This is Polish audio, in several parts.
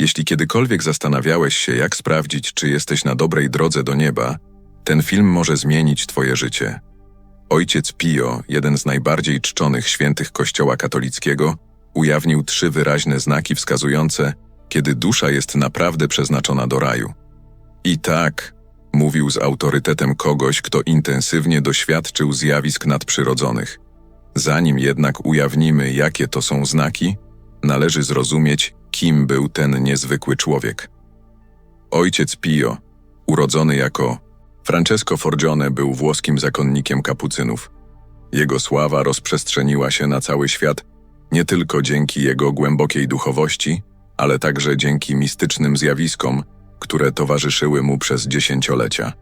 Jeśli kiedykolwiek zastanawiałeś się, jak sprawdzić, czy jesteś na dobrej drodze do nieba, ten film może zmienić Twoje życie. Ojciec Pio, jeden z najbardziej czczonych świętych Kościoła katolickiego, ujawnił trzy wyraźne znaki wskazujące, kiedy dusza jest naprawdę przeznaczona do raju. I tak, mówił z autorytetem kogoś, kto intensywnie doświadczył zjawisk nadprzyrodzonych. Zanim jednak ujawnimy, jakie to są znaki, należy zrozumieć, kim był ten niezwykły człowiek. Ojciec Pio, urodzony jako Francesco Forgione, był włoskim zakonnikiem kapucynów. Jego sława rozprzestrzeniła się na cały świat nie tylko dzięki jego głębokiej duchowości, ale także dzięki mistycznym zjawiskom, które towarzyszyły mu przez dziesięciolecia.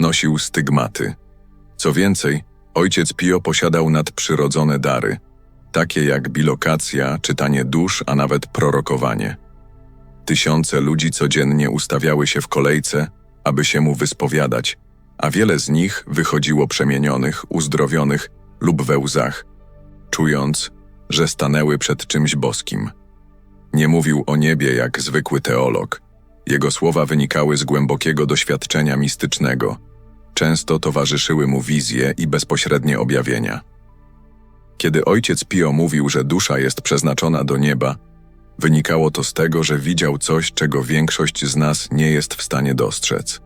Nosił stygmaty. Co więcej, ojciec Pio posiadał nadprzyrodzone dary, takie jak bilokacja, czytanie dusz, a nawet prorokowanie. Tysiące ludzi codziennie ustawiały się w kolejce, aby się mu wyspowiadać, a wiele z nich wychodziło przemienionych, uzdrowionych lub we łzach, czując, że stanęły przed czymś boskim. Nie mówił o niebie jak zwykły teolog. Jego słowa wynikały z głębokiego doświadczenia mistycznego. Często towarzyszyły mu wizje i bezpośrednie objawienia. Kiedy ojciec Pio mówił, że dusza jest przeznaczona do nieba, wynikało to z tego, że widział coś, czego większość z nas nie jest w stanie dostrzec.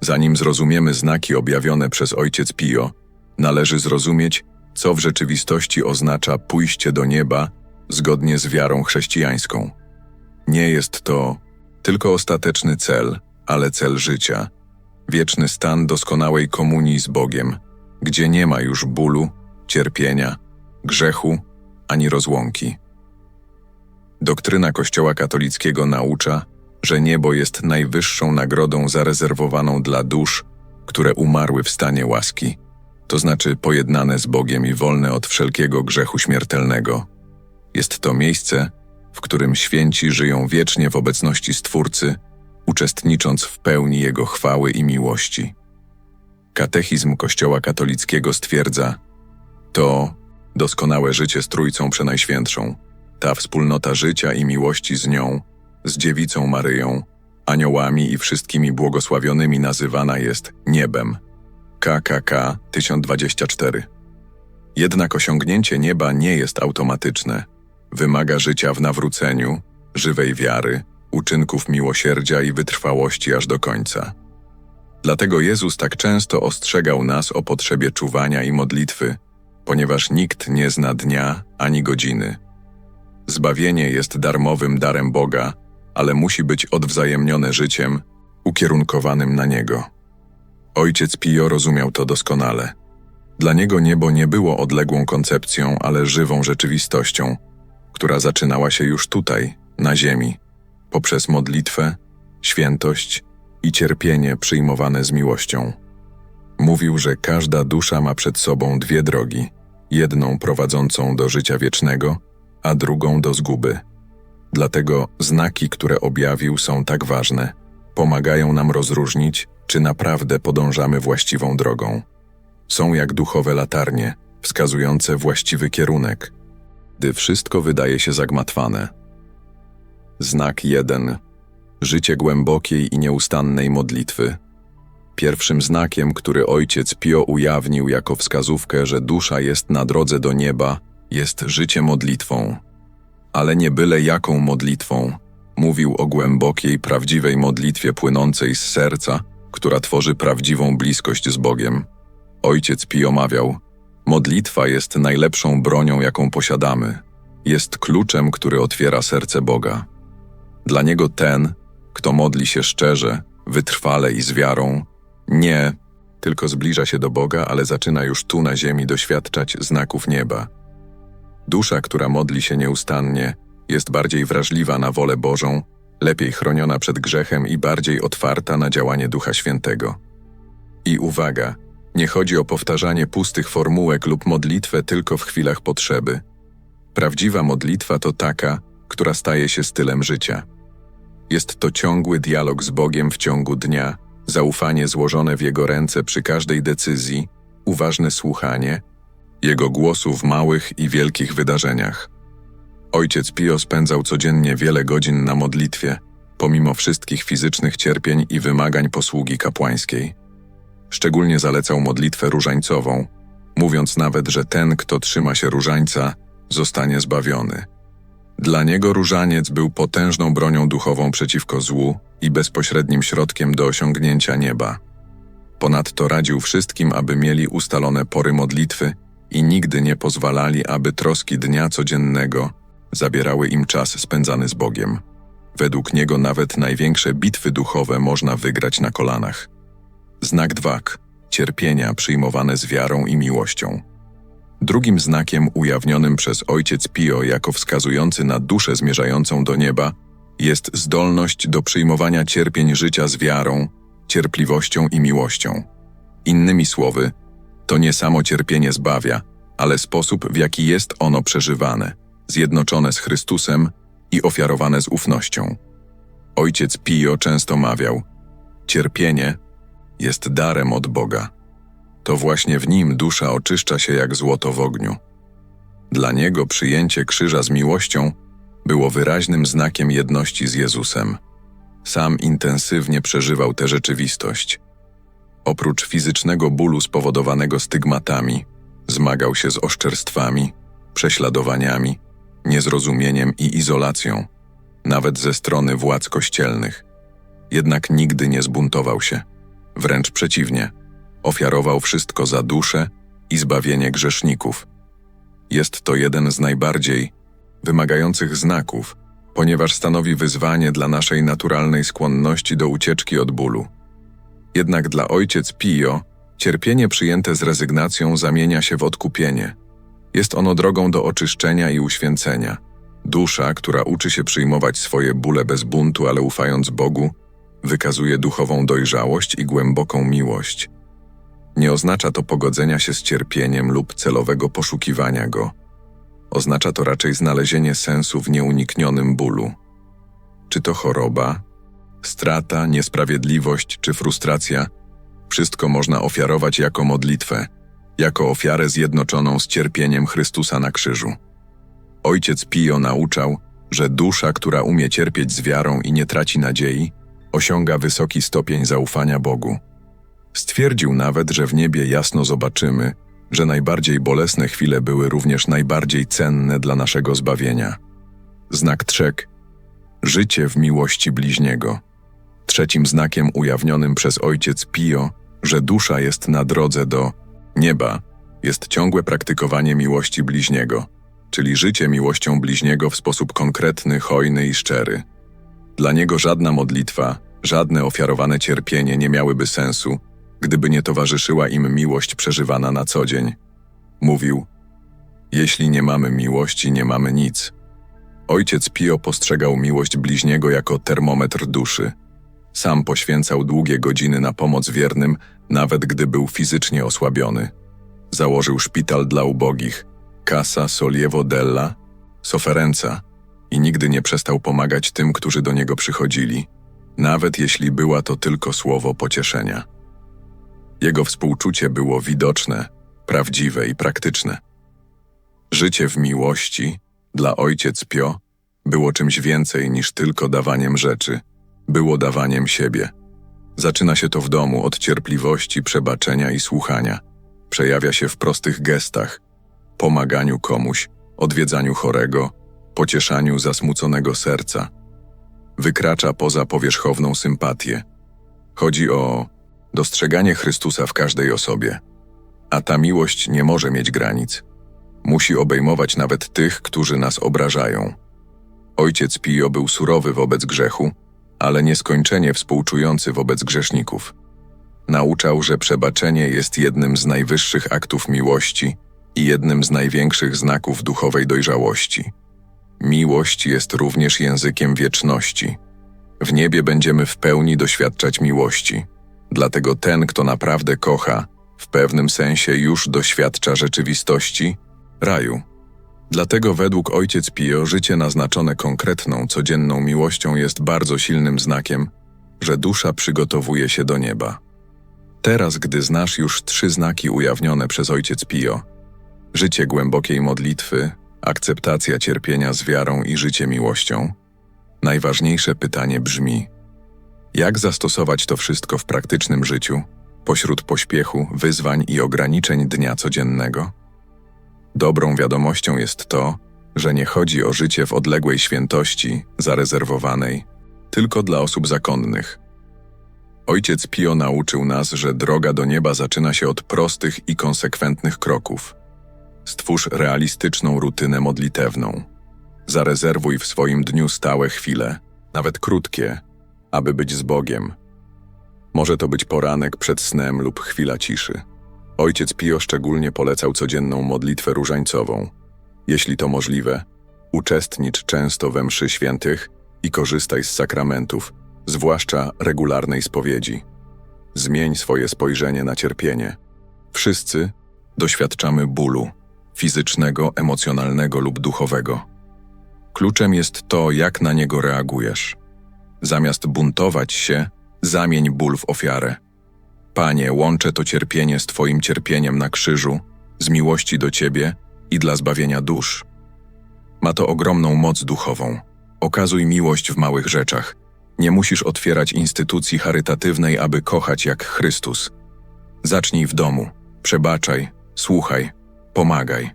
Zanim zrozumiemy znaki objawione przez ojciec Pio, należy zrozumieć, co w rzeczywistości oznacza pójście do nieba zgodnie z wiarą chrześcijańską. Nie jest to tylko ostateczny cel, ale cel życia, wieczny stan doskonałej komunii z Bogiem, gdzie nie ma już bólu, cierpienia, grzechu ani rozłąki. Doktryna Kościoła katolickiego naucza, że niebo jest najwyższą nagrodą zarezerwowaną dla dusz, które umarły w stanie łaski, to znaczy pojednane z Bogiem i wolne od wszelkiego grzechu śmiertelnego. Jest to miejsce, w którym święci żyją wiecznie w obecności Stwórcy, uczestnicząc w pełni Jego chwały i miłości. Katechizm Kościoła katolickiego stwierdza, to doskonałe życie z Trójcą Przenajświętszą, ta wspólnota życia i miłości z nią, z Dziewicą Maryją, aniołami i wszystkimi błogosławionymi nazywana jest niebem. KKK 1024 Jednak osiągnięcie nieba nie jest automatyczne. Wymaga życia w nawróceniu, żywej wiary, uczynków miłosierdzia i wytrwałości aż do końca. Dlatego Jezus tak często ostrzegał nas o potrzebie czuwania i modlitwy, ponieważ nikt nie zna dnia ani godziny. Zbawienie jest darmowym darem Boga, ale musi być odwzajemnione życiem ukierunkowanym na Niego. Ojciec Pio rozumiał to doskonale. Dla niego niebo nie było odległą koncepcją, ale żywą rzeczywistością, która zaczynała się już tutaj, na ziemi, poprzez modlitwę, świętość i cierpienie przyjmowane z miłością. Mówił, że każda dusza ma przed sobą dwie drogi: jedną prowadzącą do życia wiecznego, a drugą do zguby. Dlatego znaki, które objawił, są tak ważne, pomagają nam rozróżnić, czy naprawdę podążamy właściwą drogą. Są jak duchowe latarnie, wskazujące właściwy kierunek, gdy wszystko wydaje się zagmatwane. Znak 1. Życie głębokiej i nieustannej modlitwy. Pierwszym znakiem, który ojciec Pio ujawnił jako wskazówkę, że dusza jest na drodze do nieba, jest życie modlitwą. Ale nie byle jaką modlitwą. Mówił o głębokiej, prawdziwej modlitwie płynącej z serca, która tworzy prawdziwą bliskość z Bogiem. Ojciec Pio mawiał: Modlitwa jest najlepszą bronią, jaką posiadamy. Jest kluczem, który otwiera serce Boga. Dla niego ten, kto modli się szczerze, wytrwale i z wiarą, nie tylko zbliża się do Boga, ale zaczyna już tu na ziemi doświadczać znaków nieba. Dusza, która modli się nieustannie, jest bardziej wrażliwa na wolę Bożą, lepiej chroniona przed grzechem i bardziej otwarta na działanie Ducha Świętego. I uwaga, nie chodzi o powtarzanie pustych formułek lub modlitwę tylko w chwilach potrzeby. Prawdziwa modlitwa to taka, która staje się stylem życia. Jest to ciągły dialog z Bogiem w ciągu dnia, zaufanie złożone w Jego ręce przy każdej decyzji, uważne słuchanie, Jego głosu w małych i wielkich wydarzeniach. Ojciec Pio spędzał codziennie wiele godzin na modlitwie, pomimo wszystkich fizycznych cierpień i wymagań posługi kapłańskiej. Szczególnie zalecał modlitwę różańcową, mówiąc nawet, że ten, kto trzyma się różańca, zostanie zbawiony. Dla niego różaniec był potężną bronią duchową przeciwko złu i bezpośrednim środkiem do osiągnięcia nieba. Ponadto radził wszystkim, aby mieli ustalone pory modlitwy i nigdy nie pozwalali, aby troski dnia codziennego zabierały im czas spędzany z Bogiem. Według niego nawet największe bitwy duchowe można wygrać na kolanach. Znak dwak cierpienia przyjmowane z wiarą i miłością. Drugim znakiem ujawnionym przez ojciec Pio jako wskazujący na duszę zmierzającą do nieba jest zdolność do przyjmowania cierpień życia z wiarą, cierpliwością i miłością. Innymi słowy, to nie samo cierpienie zbawia, ale sposób, w jaki jest ono przeżywane, zjednoczone z Chrystusem i ofiarowane z ufnością. Ojciec Pio często mawiał: Cierpienie jest darem od Boga. To właśnie w nim dusza oczyszcza się jak złoto w ogniu. Dla niego przyjęcie krzyża z miłością było wyraźnym znakiem jedności z Jezusem. Sam intensywnie przeżywał tę rzeczywistość. Oprócz fizycznego bólu spowodowanego stygmatami, zmagał się z oszczerstwami, prześladowaniami, niezrozumieniem i izolacją, nawet ze strony władz kościelnych. Jednak nigdy nie zbuntował się. Wręcz przeciwnie, ofiarował wszystko za duszę i zbawienie grzeszników. Jest to jeden z najbardziej wymagających znaków, ponieważ stanowi wyzwanie dla naszej naturalnej skłonności do ucieczki od bólu. Jednak dla ojciec Pio cierpienie przyjęte z rezygnacją zamienia się w odkupienie. Jest ono drogą do oczyszczenia i uświęcenia. Dusza, która uczy się przyjmować swoje bóle bez buntu, ale ufając Bogu, wykazuje duchową dojrzałość i głęboką miłość. Nie oznacza to pogodzenia się z cierpieniem lub celowego poszukiwania go. Oznacza to raczej znalezienie sensu w nieuniknionym bólu. Czy to choroba, strata, niesprawiedliwość czy frustracja, wszystko można ofiarować jako modlitwę, jako ofiarę zjednoczoną z cierpieniem Chrystusa na krzyżu. Ojciec Pio nauczał, że dusza, która umie cierpieć z wiarą i nie traci nadziei, osiąga wysoki stopień zaufania Bogu. Stwierdził nawet, że w niebie jasno zobaczymy, że najbardziej bolesne chwile były również najbardziej cenne dla naszego zbawienia. Znak trzek życie w miłości bliźniego. Trzecim znakiem ujawnionym przez ojciec Pio, że dusza jest na drodze do nieba, jest ciągłe praktykowanie miłości bliźniego, czyli życie miłością bliźniego w sposób konkretny, hojny i szczery. Dla niego żadna modlitwa, żadne ofiarowane cierpienie nie miałyby sensu, gdyby nie towarzyszyła im miłość przeżywana na co dzień. Mówił: Jeśli nie mamy miłości, nie mamy nic. Ojciec Pio postrzegał miłość bliźniego jako termometr duszy. Sam poświęcał długie godziny na pomoc wiernym, nawet gdy był fizycznie osłabiony. Założył szpital dla ubogich, Casa Solievo della Soferenza i nigdy nie przestał pomagać tym, którzy do niego przychodzili, nawet jeśli była to tylko słowo pocieszenia. Jego współczucie było widoczne, prawdziwe i praktyczne. Życie w miłości dla ojciec Pio było czymś więcej niż tylko dawaniem rzeczy, było dawaniem siebie. Zaczyna się to w domu od cierpliwości, przebaczenia i słuchania. Przejawia się w prostych gestach, pomaganiu komuś, odwiedzaniu chorego, pocieszaniu zasmuconego serca. Wykracza poza powierzchowną sympatię. Chodzi o dostrzeganie Chrystusa w każdej osobie. A ta miłość nie może mieć granic. Musi obejmować nawet tych, którzy nas obrażają. Ojciec Pio był surowy wobec grzechu, ale nieskończenie współczujący wobec grzeszników. Nauczał, że przebaczenie jest jednym z najwyższych aktów miłości i jednym z największych znaków duchowej dojrzałości. Miłość jest również językiem wieczności. W niebie będziemy w pełni doświadczać miłości. Dlatego ten, kto naprawdę kocha, w pewnym sensie już doświadcza rzeczywistości raju. Dlatego według ojciec Pio życie naznaczone konkretną, codzienną miłością jest bardzo silnym znakiem, że dusza przygotowuje się do nieba. Teraz, gdy znasz już trzy znaki ujawnione przez ojciec Pio, życie głębokiej modlitwy, Akceptacja cierpienia z wiarą i życie miłością? Najważniejsze pytanie brzmi: jak zastosować to wszystko w praktycznym życiu, pośród pośpiechu, wyzwań i ograniczeń dnia codziennego? Dobrą wiadomością jest to, że nie chodzi o życie w odległej świętości, zarezerwowanej tylko dla osób zakonnych. Ojciec Pio nauczył nas, że droga do nieba zaczyna się od prostych i konsekwentnych kroków. Stwórz realistyczną rutynę modlitewną. Zarezerwuj w swoim dniu stałe chwile, nawet krótkie, aby być z Bogiem. Może to być poranek przed snem lub chwila ciszy. Ojciec Pio szczególnie polecał codzienną modlitwę różańcową. Jeśli to możliwe, uczestnicz często we mszy świętych i korzystaj z sakramentów, zwłaszcza regularnej spowiedzi. Zmień swoje spojrzenie na cierpienie. Wszyscy doświadczamy bólu fizycznego, emocjonalnego lub duchowego. Kluczem jest to, jak na niego reagujesz. Zamiast buntować się, zamień ból w ofiarę. Panie, łączę to cierpienie z Twoim cierpieniem na krzyżu, z miłości do Ciebie i dla zbawienia dusz. Ma to ogromną moc duchową. Okazuj miłość w małych rzeczach. Nie musisz otwierać instytucji charytatywnej, aby kochać jak Chrystus. Zacznij w domu. Przebaczaj, słuchaj, pomagaj.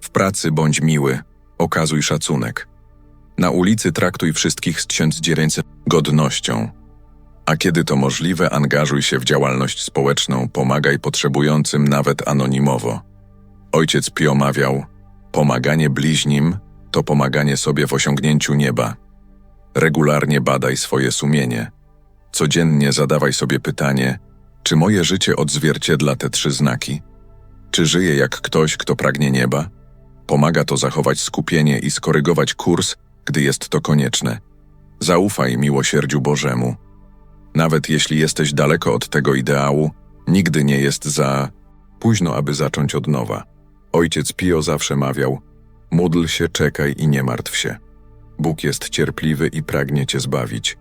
W pracy bądź miły, okazuj szacunek. Na ulicy traktuj wszystkich z tysiąc godnością. A kiedy to możliwe, angażuj się w działalność społeczną, pomagaj potrzebującym nawet anonimowo. Ojciec Pio mawiał: Pomaganie bliźnim to pomaganie sobie w osiągnięciu nieba. Regularnie badaj swoje sumienie. Codziennie zadawaj sobie pytanie: czy moje życie odzwierciedla te trzy znaki? Czy żyję jak ktoś, kto pragnie nieba? Pomaga to zachować skupienie i skorygować kurs, gdy jest to konieczne. Zaufaj miłosierdziu Bożemu. Nawet jeśli jesteś daleko od tego ideału, nigdy nie jest za późno, aby zacząć od nowa. Ojciec Pio zawsze mawiał: Módl się, czekaj i nie martw się. Bóg jest cierpliwy i pragnie cię zbawić.